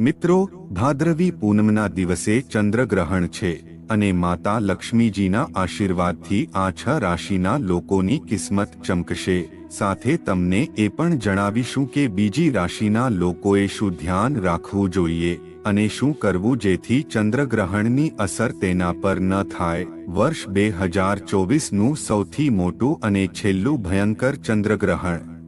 મિત્રો, ભાદ્રવી પૂનમના દિવસે ચંદ્રગ્રહણ છે અને માતા લક્ષ્મીજીના આશીર્વાદથી આ છ રાશિના લોકોની કિસ્મત ચમકશે. સાથે તમને એ પણ જણાવીશું કે બીજી રાશિના લોકોએ શું ધ્યાન રાખવું જોઈએ અને શું કરવું જેથી ચંદ્રગ્રહણની અસર તેના પર ન થાય. વર્ષ બે હજાર ચોવીસનું સૌથી મોટું અને છેલ્લું ભયંકર ચંદ્રગ્રહણ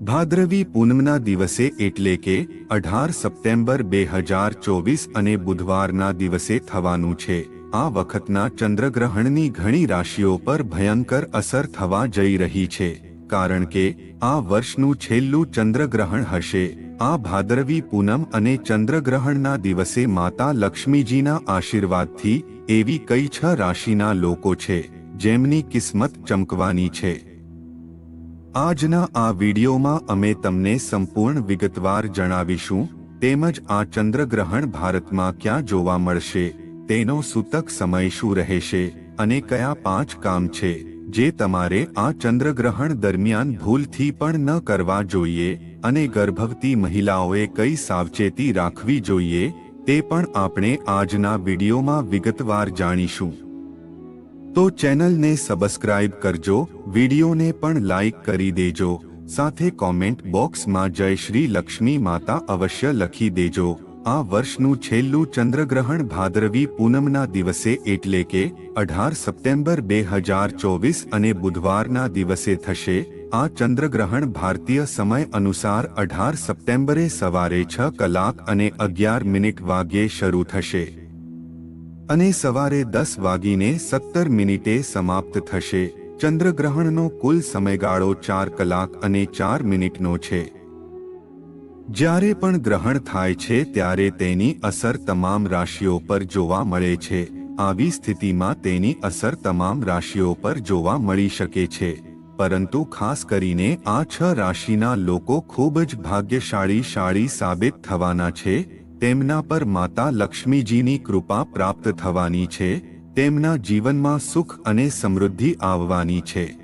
ભાદ્રવી પૂનમના દિવસે એટલે કે અઢાર સપ્ટેમ્બર બે હજાર ચોવીસ અને બુધવારના દિવસે થવાનું છે. આ વખતના ચંદ્રગ્રહણની ઘણી રાશિઓ પર ભયંકર અસર થવા જઈ રહી છે. કારણ કે આ વર્ષનું છેલ્લું ચંદ્રગ્રહણ હશે. આ ભાદરવી પૂનમ અને ચંદ્રગ્રહણના દિવસે માતા લક્ષ્મીજીના આશીર્વાદથી એવી કઈ છ રાશિના લોકો છે, જેમની કિસ્મત ચમકવાની છે. આજના આ વિડીયોમાં અમે તમને સંપૂર્ણ વિગતવાર જણાવીશું, તેમજ આ ચંદ્રગ્રહણ ભારતમાં ક્યાં જોવા મળશે, તેનો સૂતક સમય શું રહેશે, અને કયા પાંચ કામ છે, જે તમારે આ ચંદ્રગ્રહણ દરમિયાન ભૂલથી પણ ન કરવા જોઈએ, અને ગર્ભવતી મહિલાઓએ કઈ સાવચેતી રાખવી જોઈએ, તે પણ આપણે આજના વિડીયોમાં વિગતવાર જાણીશું. તો ચેનલને સબસ્ક્રાઇબ કરજો, વિડીયોને પણ લાઇક કરી દેજો, સાથે કોમેન્ટ બોક્સમાં જય શ્રી લક્ષ્મી માતા અવશ્ય લખી દેજો. આ વર્ષનું છેલ્લું ચંદ્રગ્રહણ ભાદરવી પૂનમના દિવસે એટલે કે અઢાર સપ્ટેમ્બર બે હજાર ચોવીસ અને બુધવારના દિવસે થશે. આ ચંદ્રગ્રહણ ભારતીય સમય અનુસાર અઢાર સપ્ટેમ્બરે સવારે છ કલાક અને અગિયાર મિનિટ વાગ્યે શરૂ થશે. અને સવારે દસ વાગીને સત્તર મિનિટે સમાપ્ત થશે. ચંદ્રગ્રહણનો કુલ સમયગાળો ચાર કલાક અને ચાર મિનિટનો છે. જ્યારે પણ ગ્રહણ થાય છે ત્યારે તેની અસર તમામ રાશિઓ પર જોવા મળે છે. આવી સ્થિતિમાં તેની અસર તમામ રાશિઓ પર જોવા મળી શકે છે. પરંતુ ખાસ કરીને આ છ રાશિના લોકો ખૂબ જ ભાગ્યશાળી શાળી સાબિત થવાના છે. તેમના પર માતા લક્ષ્મીજીની કૃપા પ્રાપ્ત થવાની છે, તેમના જીવનમાં સુખ અને સમૃદ્ધિ આવવાની છે.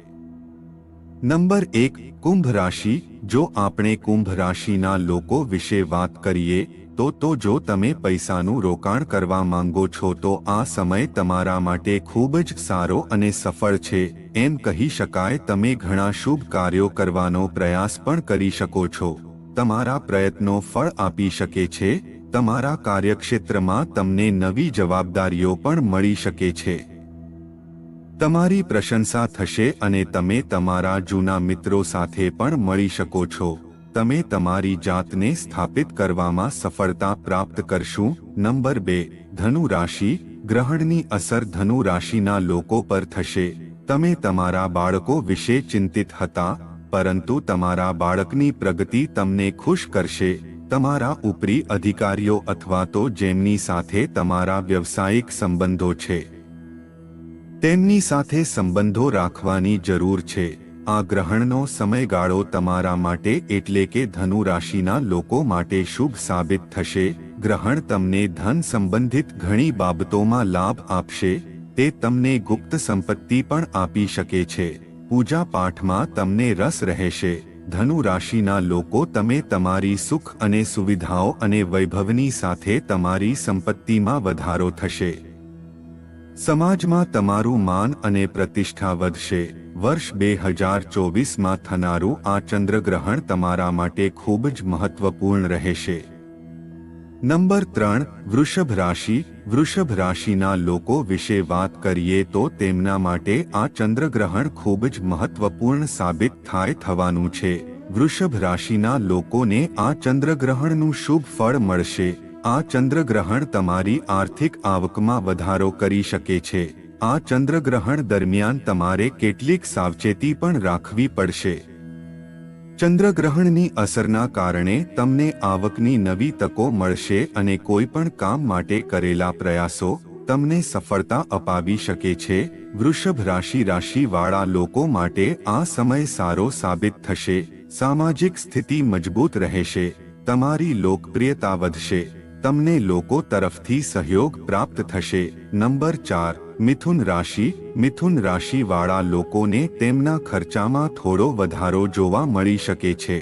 નંબર એક, કુંભ રાશિ. જો આપણે કુંભ રાશિના લોકો વિશે વાત કરીએ, તો તો જો તમે પૈસાનું રોકાણ કરવા માંગો છો, તો આ સમય તમારા માટે ખૂબ જ સારો અને સફળ છે. એમ કહી શકાય, તમે ઘણા શુભ કાર્યો કરવાનો પ્રયાસ પણ કરી શકો છો. તમારા પ્રયત્નો ફળ આપી શકે છે તમારા કાર્યક્ષેત્રમાં તમને નવી જવાબદારીઓ પણ મળી શકે છે. તમારી પ્રશંસા થશે અને તમે તમારા જૂના મિત્રો સાથે પણ મળી શકો છો. તમે તમારી જાતને સ્થાપિત કરવામાં સફળતા પ્રાપ્ત કરશું. નંબર બે, ધનુ રાશિ, ગ્રહણની અસર ધનુ રાશિના લોકો પર થશે. તમે તમારા બાળકો વિશે ચિંતિત હતા, પરંતુ તમારા બાળકની પ્રગતિ તમને ખુશ કરશે. તમારા ઉપરી અધિકારીઓ અથવા તો જેમની સાથે તમારા વ્યવસાયિક સંબંધો છે. તેમની સાથે સંબંધો રાખવાની જરૂર છે. આ ગ્રહણનો સમયગાળો તમારા માટે એટલે કે ધનુ રાશિના લોકો માટે શુભ સાબિત થશે. ગ્રહણ તમને ધન સંબંધિત ઘણી બાબતોમાં લાભ આપશે. તે તમને ગુપ્ત સંપત્તિ પણ આપી શકે છે. પૂજા પાઠમાં તમને રસ રહેશે. ધનુ રાશિના લોકો તમે તમારી સુખ અને સુવિધાઓ અને વૈભવની સાથે તમારી સંપત્તિમાં વધારો થશે. સમાજમાં તમારું માન અને પ્રતિષ્ઠા વધશે. વર્ષ બે હજાર ચોવીસમાં થનારું આ ચંદ્રગ્રહણ તમારા માટે ખૂબ જ મહત્વપૂર્ણ રહેશે. નંબર ત્રણ, વૃષભ રાશિ. વૃષભ રાશિના લોકો વિશે વાત કરીએ તો તેમના માટે આ ચંદ્રગ્રહણ ખૂબ જ મહત્વપૂર્ણ સાબિત થાય થવાનું છે. વૃષભ રાશિના લોકોને આ ચંદ્રગ્રહણનું શુભ ફળ મળશે. આ ચંદ્રગ્રહણ તમારી આર્થિક આવકમાં વધારો કરી શકે છે. આ ચંદ્રગ્રહણ દરમિયાન તમારે કેટલીક સાવચેતી પણ રાખવી પડશે. ચંદ્રગ્રહણની અસરના કારણે તમને આવકની નવી તકો મળશે અને કોઈ પણ કામ માટે કરેલા પ્રયાસો તમને સફળતા અપાવી શકે છે. વૃષભ રાશિ રાશિવાળા લોકો માટે આ સમય સારો સાબિત થશે. સામાજિક સ્થિતિ મજબૂત રહેશે. તમારી લોકપ્રિયતા વધશે. તમને લોકો તરફથી સહયોગ પ્રાપ્ત થશે. નંબર ચાર. મિથુન રાશિ, મિથુન રાશિવાળા લોકોને તેમના ખર્ચામાં થોડો વધારો જોવા મળી શકે છે.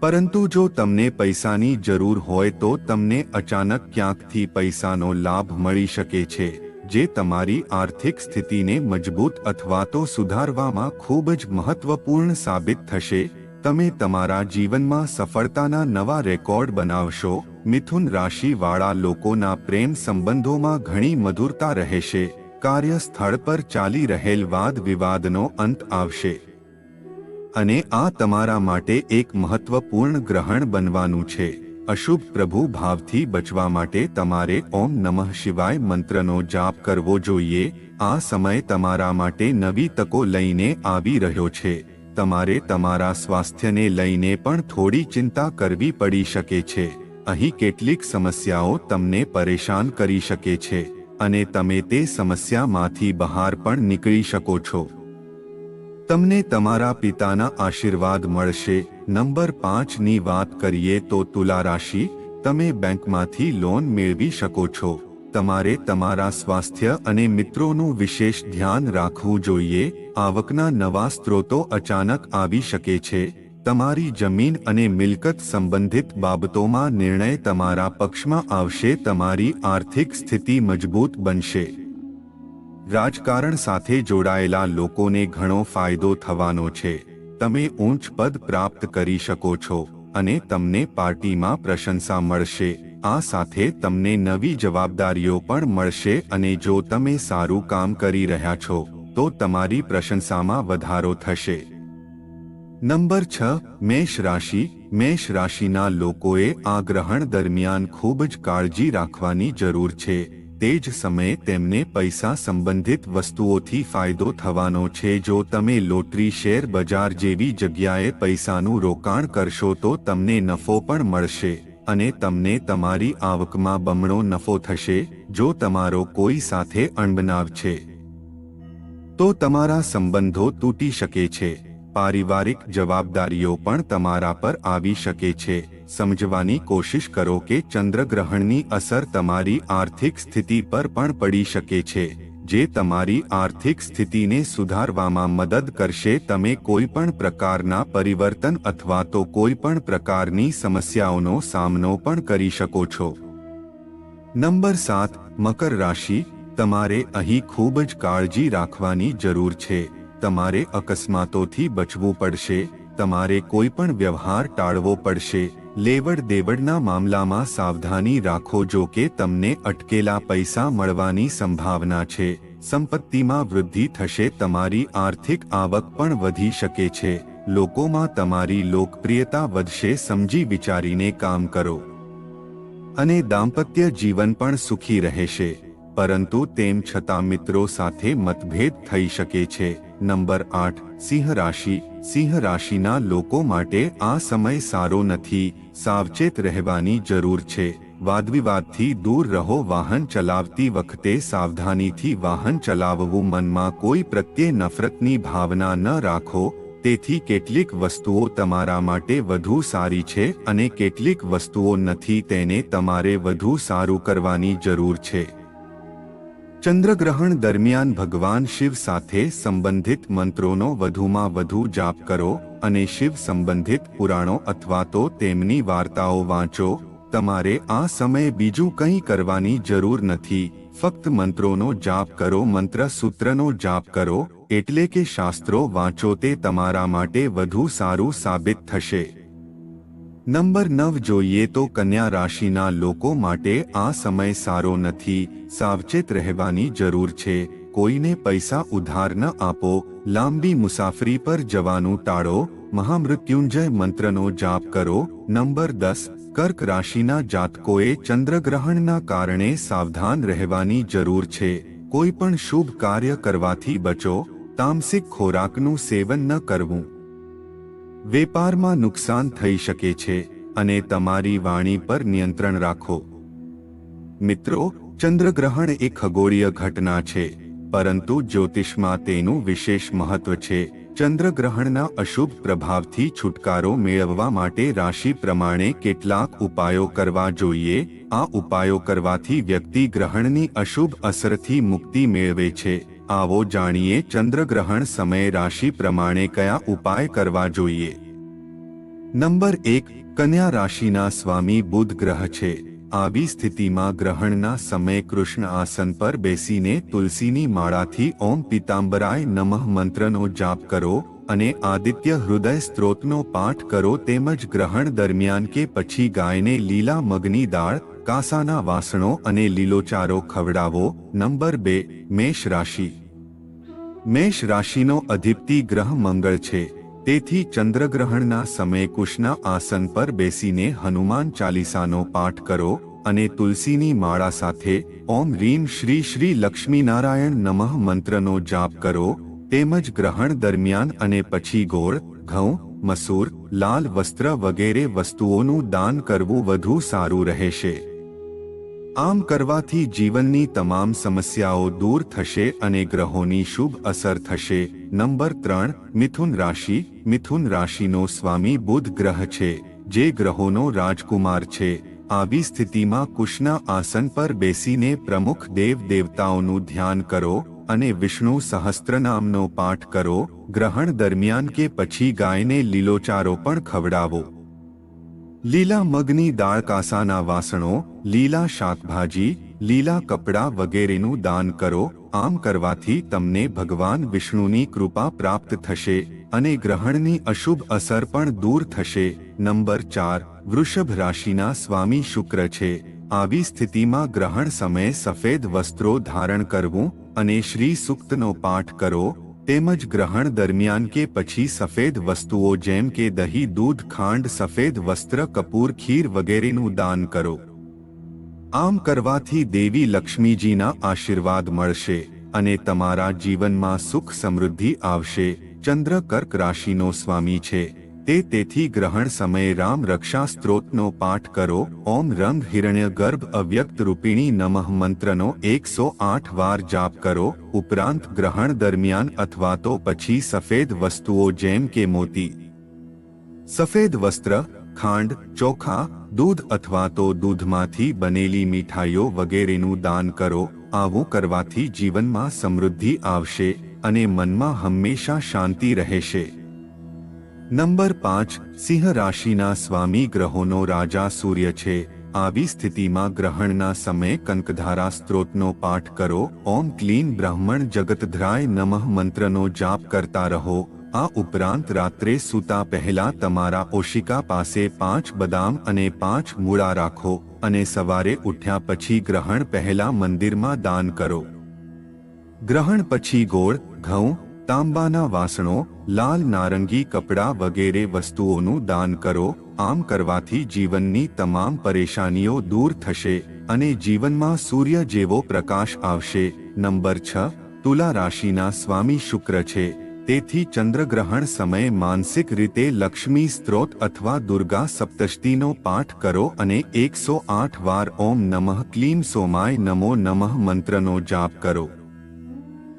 પરંતુ જો તમને પૈસાની જરૂર હોય તો તમને અચાનક ક્યાંકથી પૈસાનો લાભ મળી શકે છે, જે તમારી આર્થિક સ્થિતિને મજબૂત અથવા તો સુધારવામાં ખૂબ જ મહત્વપૂર્ણ સાબિત થશે. તમે તમારા જીવનમાં સફળતાના નવા રેકોર્ડ બનાવશો? મિથુન રાશિવાળા લોકોના પ્રેમ સંબંધોમાં ઘણી મધુરતા રહેશે. કાર્યસ્થળ પર ચાલી રહેલ વાદ વિવાદનો અંત આવશે. અને આ તમારા માટે એક મહત્વપૂર્ણ ગ્રહણ બનવાનું છે. અશુભ પ્રભુ ભાવથી બચવા માટે તમારે ઓમ નમઃ શિવાય મંત્રનો જાપ કરવો જોઈએ. આ સમય તમારા માટે નવી તકો લઈને આવી રહ્યો છે. તમારે તમારા સ્વાસ્થ્યને લઈને પણ થોડી ચિંતા કરવી પડી શકે છે. અહીં કેટલીક સમસ્યાઓ તમને પરેશાન કરી શકે છે અને તમે તે સમસ્યામાંથી બહાર પણ નીકળી શકો છો. તમને તમારા પિતાના આશીર્વાદ મળશે. નંબર પાંચની વાત કરીએ તો તુલા રાશિ તમે બેંકમાંથી લોન મેળવી શકો છો. તમારે તમારા સ્વાસ્થ્ય અને મિત્રોનું વિશેષ ધ્યાન રાખવું જોઈએ. આવકના નવા સ્ત્રોતો અચાનક આવી શકે છે. તમારી જમીન અને મિલકત સંબંધિત બાબતોમાં નિર્ણય તમારા પક્ષમાં આવશે. તમારી આર્થિક સ્થિતિ મજબૂત બનશે. રાજકારણ સાથે જોડાયેલા લોકોને ઘણો ફાયદો થવાનો છે. તમે ઊંચ પદ પ્રાપ્ત કરી શકો છો અને તમને પાર્ટીમાં પ્રશંસા મળશે. આ સાથે તમને નવી જવાબદારીઓ પણ મળશે અને જો તમે સારું કામ કરી રહ્યા છો, તો તમારી પ્રશંસામાં વધારો થશે. નંબર છ, મેષ રાશિ. મેષ રાશિના લોકોએ આ ગ્રહણ દરમિયાન ખૂબ જ કાળજી રાખવાની જરૂર છે. તે જ સમયે તેમને પૈસા સંબંધિત વસ્તુઓથી ફાયદો થવાનો છે. જો તમે લોટરી શેર બજાર જેવી જગ્યાએ પૈસાનું રોકાણ કરશો તો તમને નફો પણ મળશે. અને તમને તમારી આવકમાં બમણો નફો થશે, જો તમારો કોઈ સાથે અણબનાવ છે. તો તમારા સંબંધો તૂટી શકે છે. પારિવારિક જવાબદારીઓ પણ તમારા પર આવી શકે છે. સમજવાની કોશિશ કરો કે ચંદ્રગ્રહણની અસર તમારી આર્થિક સ્થિતિ પર પણ પડી શકે છે. જે તમારી આર્થિક સ્થિતિને સુધારવામાં મદદ કરશે, તમે કોઈ પણ પ્રકારના પરિવર્તન અથવા તો કોઈ પણ પ્રકારની સમસ્યાઓનો સામનો પણ કરી શકો છો. નંબર સાત, મકર રાશિ. તમારે અહીં ખૂબ જ કાળજી રાખવાની જરૂર છે. તમારે અકસ્માતોથી બચવું પડશે. તમારે કોઈ પણ વ્યવહાર ટાળવો પડશે. લેવડ દેવડના મામલામાં સાવધાની રાખો જો કે તમને અટકેલા પૈસા મળવાની સંભાવના છે. સંપત્તિમાં વૃદ્ધિ થશે, તમારી આર્થિક આવક પણ વધી શકે છે. લોકોમાં તમારી લોકપ્રિયતા વધશે, સમજી વિચારીને કામ કરો. અને દાંપત્ય જીવન પણ સુખી રહેશે. પરંતુ તેમ છતાં મિત્રો સાથે મતભેદ થઈ શકે છે. નંબર આઠ, સિંહ રાશિ. સિંહ રાશિના લોકો માટે આ સમય સારો નથી. સાવચેત રહેવાની જરૂર છે. વાદવિવાદથી દૂર રહો, વાહન ચલાવતી વખતે સાવધાનીથી વાહન ચલાવવું મનમાં કોઈ પ્રત્યે નફરતની ભાવના ન રાખો. તેથી કેટલીક વસ્તુઓ તમારા માટે વધુ સારી છે અને કેટલીક વસ્તુઓ નથી, તેને તમારે વધુ સારું કરવાની જરૂર છે. ચંદ્રગ્રહણ દરમિયાન ભગવાન શિવ સાથે સંબંધિત મંત્રોનો વધુમાં વધુ જાપ કરો અને શિવ સંબંધિત પુરાણો અથવા તો તેમની વાર્તાઓ વાંચો. તમારે આ સમયે બીજું કંઈ કરવાની જરૂર નથી. ફક્ત મંત્રોનો જાપ કરો, મંત્ર સૂત્રનો જાપ કરો, એટલે કે શાસ્ત્રો વાંચો તે તમારા માટે વધુ સારું સાબિત થશે. નંબર નવ જોઈએ તો કન્યા રાશિના લોકો માટે આ સમય સારો નથી, સાવચેત રહેવાની જરૂર છે, કોઈને પૈસા ઉધાર ન આપો, લાંબી મુસાફરી પર જવાનું ટાળો, મહામૃત્યુંજય મંત્રનો જાપ કરો, નંબર દસ, કર્ક રાશિના જાતકોએ ચંદ્રગ્રહણના કારણે સાવધાન રહેવાની જરૂર છે, કોઈ પણ શુભ કાર્ય કરવાથી બચો, તામસિક ખોરાકનું સેવન ન કરવું. વેપારમાં નુકસાન થઈ શકે છે અને તમારી વાણી પર નિયંત્રણ રાખો. મિત્રો, ચંદ્રગ્રહણ એ ખગોળીય ઘટના છે, પરંતુ જ્યોતિષમાં તેનું વિશેષ મહત્વ છે. ચંદ્રગ્રહણના અશુભ પ્રભાવથી છુટકારો મેળવવા માટે રાશિ પ્રમાણે કેટલાક ઉપાયો કરવા જોઈએ. આ ઉપાયો કરવાથી વ્યક્તિ ગ્રહણની અશુભ અસરથી મુક્તિ મેળવે છે. આવો જાણીએ ચંદ્રગ્રહણ સમયે રાશિ પ્રમાણે કયા ઉપાય કરવા જોઈએ. નંબર એક, કન્યા રાશિના સ્વામી બુધ ગ્રહ છે. આવી સ્થિતિમાં ગ્રહણના સમયે કૃષ્ણ આસન પર બેસીને તુલસીની માળાથી ઓમ પિતાંબરાય નમઃ મંત્રનો જાપ કરો અને આદિત્ય હૃદય સ્ત્રોતનો પાઠ કરો તેમજ ગ્રહણ દરમિયાન કે પછી ગાયને લીલા મગની દાળ કાસાના વાસણો અને લીલોચારો ખવડાવો. નંબર બે, મેષ રાશિ. મેષ રાશિનો અધિપતિ ગ્રહ મંગળ છે. તેથી ચંદ્રગ્રહણના સમયે કુશના આસન પર બેસીને હનુમાન ચાલીસાનો પાઠ કરો અને તુલસીની માળા સાથે ઓમ રીમ શ્રી શ્રી લક્ષ્મીનારાયણ નમઃ મંત્રનો જાપ કરો. તેમજ ગ્રહણ દરમિયાન અને પછી ગોળ, ઘઉં, મસૂર, લાલ વસ્ત્ર વગેરે વસ્તુઓનું દાન કરવું વધુ સારું રહેશે. આમ કરવાથી જીવનની તમામ સમસ્યાઓ દૂર થશે અને ગ્રહોની શુભ અસર થશે. નંબર ત્રણ, મિથુન રાશિ. મિથુન રાશિનો સ્વામી બુધ ગ્રહ છે, જે ગ્રહોનો રાજકુમાર છે. આવી સ્થિતિમાં કુશના આસન પર બેસીને પ્રમુખ દેવ દેવતાઓનું ધ્યાન કરો અને વિષ્ણુ સહસ્ત્રનામનો પાઠ કરો. ગ્રહણ દરમિયાન કે પછી ગાયને લીલોચારો પણ ખવડાવો. લીલા મગની દાળ કાસાના વાસણો લીલા શાકભાજી, લીલા કપડાં વગેરેનું દાન કરો. આમ કરવાથી તમને ભગવાન વિષ્ણુની કૃપા પ્રાપ્ત થશે અને ગ્રહણની અશુભ અસર પણ દૂર થશે. નંબર ચાર, વૃષભ રાશિના સ્વામી શુક્ર છે. આવી સ્થિતિમાં ગ્રહણ સમયે સફેદ વસ્ત્રો ધારણ કરવું અને શ્રી સૂક્તનો પાઠ કરો. તેમજ ગ્રહણ દરમિયાન કે પછી સફેદ વસ્તુઓ જેમ કે દહીં, દૂધ, ખાંડ, સફેદ વસ્ત્ર, કપૂર, ખીર વગેરેનું દાન કરો. આમ કરવાથી દેવી લક્ષ્મીજીના આશીર્વાદ મળશે અને તમારા જીવનમાં સુખ સમૃદ્ધિ આવશે. ચંદ્ર કર્ક રાશિનો સ્વામી છે. તે તેથી ગ્રહણ સમયે રામ રક્ષા સ્ત્રોતનો પાઠ કરો. ઓમ રંગ હિરણ્ય ગર્ભ અવ્યક્ત રૂપિણી નમઃ મંત્રનો એકસો આઠ વાર જાપ કરો. ઉપરાંત ગ્રહણ દરમિયાન અથવા તો પછી સફેદ વસ્તુઓ જેમ કે મોતી, સફેદ વસ્ત્ર, ખાંડ, ચોખા દૂધ અથવા તો દૂધમાંથી બનેલી મીઠાઈઓ વગેરેનું દાન કરો, આવું કરવાથી જીવનમાં સમૃદ્ધિ આવશે અને મનમાં હંમેશા શાંતિ રહેશે. નંબર પાંચ, સિંહ રાશિના સ્વામી ગ્રહોનો રાજા સૂર્ય છે, આવી સ્થિતિમાં ગ્રહણના સમયે કંકધારા સ્ત્રોતનો પાઠ કરો, ઓમ ક્લીન બ્રાહ્મણ જગતધ્રાય નમઃ મંત્રનો જાપ કરતા રહો આ ઉપરાંત રાત્રે સૂતા પહેલા તમારા ઓશિકા પાસે પાંચ બદામ અને પાંચ મૂળા રાખો અને સવારે ઉઠ્યા પછી ગ્રહણ પહેલા મંદિરમાં દાન કરો. ગ્રહણ પછી ગોળ, ઘઉં, તાંબાના વાસણો, લાલ નારંગી કપડાં વગેરે વસ્તુઓનું દાન કરો, આમ કરવાથી જીવનની તમામ પરેશાનીઓ દૂર થશે અને જીવનમાં સૂર્ય જેવો પ્રકાશ આવશે. નંબર છ, તુલા રાશિના સ્વામી શુક્ર છે. તેથી ચંદ્રગ્રહણ સમયે માનસિક રીતે લક્ષ્મી સ્ત્રોત અથવા દુર્ગા સપ્તષ્ટીનો પાઠ કરો અને એકસો આઠ વાર ઓમ નમઃ, ક્લીમ સોમાય નમો નમઃ મંત્રનો જાપ કરો.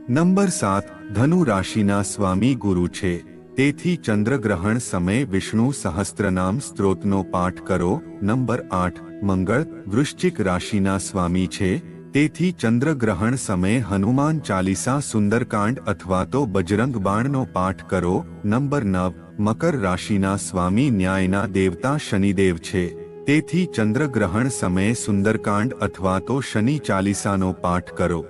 નંબર સાત, ધનુ રાશિના સ્વામી ગુરુ છે. તેથી ચંદ્રગ્રહણ સમયે વિષ્ણુ સહસ્ત્રનામ સ્ત્રોતનો પાઠ કરો. નંબર આઠ, મંગળ, વૃશ્ચિક રાશિના સ્વામી છે. તેથી ચંદ્રગ્રહણ સમયે હનુમાન ચાલીસા સુંદરકાંડ અથવા તો બજરંગ બાણનો પાઠ કરો. નંબર નવ, મકર રાશિના સ્વામી ન્યાયના દેવતા શનિદેવ છે. તેથી ચંદ્રગ્રહણ સમયે સુંદરકાંડ અથવા તો શનિ ચાલીસાનો પાઠ કરો.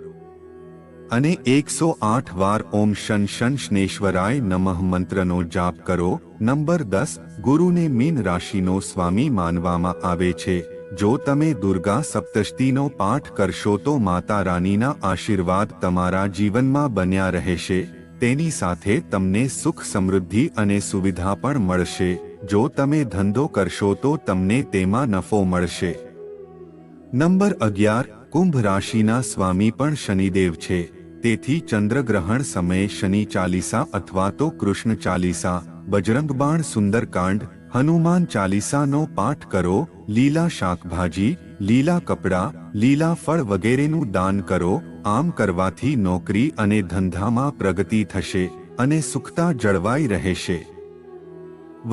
અને એકસો આઠ વાર ઓમ શન શન શનેશ્વરાય નમઃ મંત્રનો જાપ કરો. નંબર દસ, ગુરુને મીન રાશિનો સ્વામી માનવામાં આવે છે. જો તમે દુર્ગા સપ્તષ્ટીનો પાઠ કરશો તો માતા રાનીના આશીર્વાદ તમારા જીવનમાં બન્યા રહેશે. તેની સાથે તમને સુખ સમૃદ્ધિ અને સુવિધા પણ મળશે. જો તમે ધંધો કરશો તો તમને તેમાં નફો મળશે. નંબર અગિયાર, કુંભ રાશિના સ્વામી પણ શનિદેવ છે. તેથી ચંદ્રગ્રહણ સમયે શનિ ચાલીસા અથવા તો કૃષ્ણ ચાલીસા, બજરંગબાણ સુંદરકાંડ હનુમાન ચાલીસાનો પાઠ કરો, લીલા શાકભાજી, લીલા કપડાં, લીલા ફળ વગેરેનું દાન કરો, આમ કરવાથી નોકરી અને ધંધામાં પ્રગતિ થશે અને સુખતા જળવાઈ રહેશે.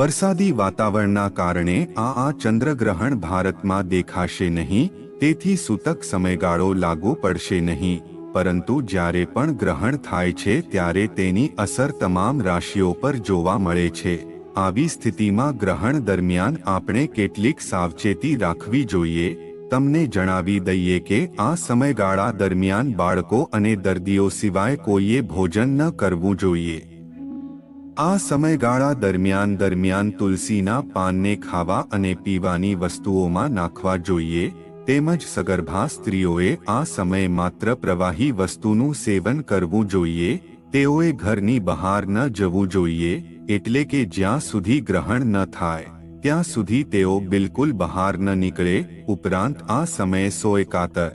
વરસાદી વાતાવરણના કારણે આ આ ચંદ્રગ્રહણ ભારતમાં દેખાશે નહીં, તેથી સૂતક સમયગાળો લાગુ પડશે નહીં, પરંતુ જ્યારે પણ ગ્રહણ થાય છે ત્યારે તેની અસર તમામ રાશિઓ પર જોવા મળે છે. આવી સ્થિતિમાં ગ્રહણ દરમિયાન આપણે કેટલીક સાવચેતી રાખવી જોઈએ. તમને જણાવી દઈએ કે આ સમયગાળા દરમિયાન બાળકો અને દર્દીઓ સિવાય કોઈએ ભોજન ન કરવું જોઈએ. આ સમયગાળા દરમિયાન દરમિયાન તુલસીના પાનને ખાવા અને પીવાની વસ્તુઓમાં નાખવા જોઈએ, તેમજ સગર્ભા સ્ત્રીઓએ આ સમયે માત્ર પ્રવાહી વસ્તુનું સેવન કરવું જોઈએ, તેઓએ ઘરની બહાર ન જવું જોઈએ એટલે કે જ્યાં સુધી ગ્રહણ ન થાય, ત્યાં સુધી તેઓ બિલકુલ બહાર ન નીકળે, ઉપરાંત આ સમયે સોય કાતર.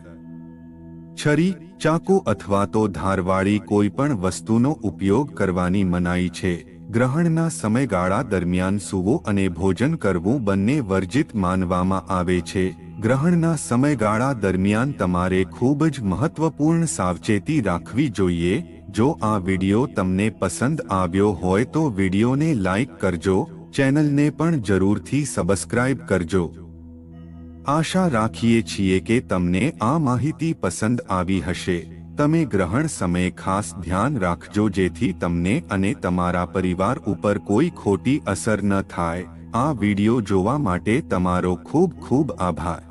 છરી, ચાકુ અથવા તો ધારવાળી કોઈ પણ વસ્તુનો ઉપયોગ કરવાની મનાઈ છે. ગ્રહણના સમયગાળા દરમિયાન સૂવું અને ભોજન કરવું બંને વર્જિત માનવામાં આવે છે. ગ્રહણના સમયગાળા દરમિયાન તમારે ખૂબ જ મહત્વપૂર્ણ સાવચેતી રાખવી જોઈએ જો આ વિડિયો તમને પસંદ આવ્યો હોય તો વિડિયોને લાઈક કરજો, ચેનલને પણ જરૂરથી સબસ્ક્રાઇબ કરજો. આશા રાખીએ છીએ કે તમને આ માહિતી પસંદ આવી હશે. તમે ગ્રહણ સમયે ખાસ ધ્યાન રાખજો જેથી તમને અને તમારા પરિવાર ઉપર કોઈ ખોટી અસર ન થાય. આ વિડિયો જોવા માટે તમારો ખૂબ ખૂબ આભાર.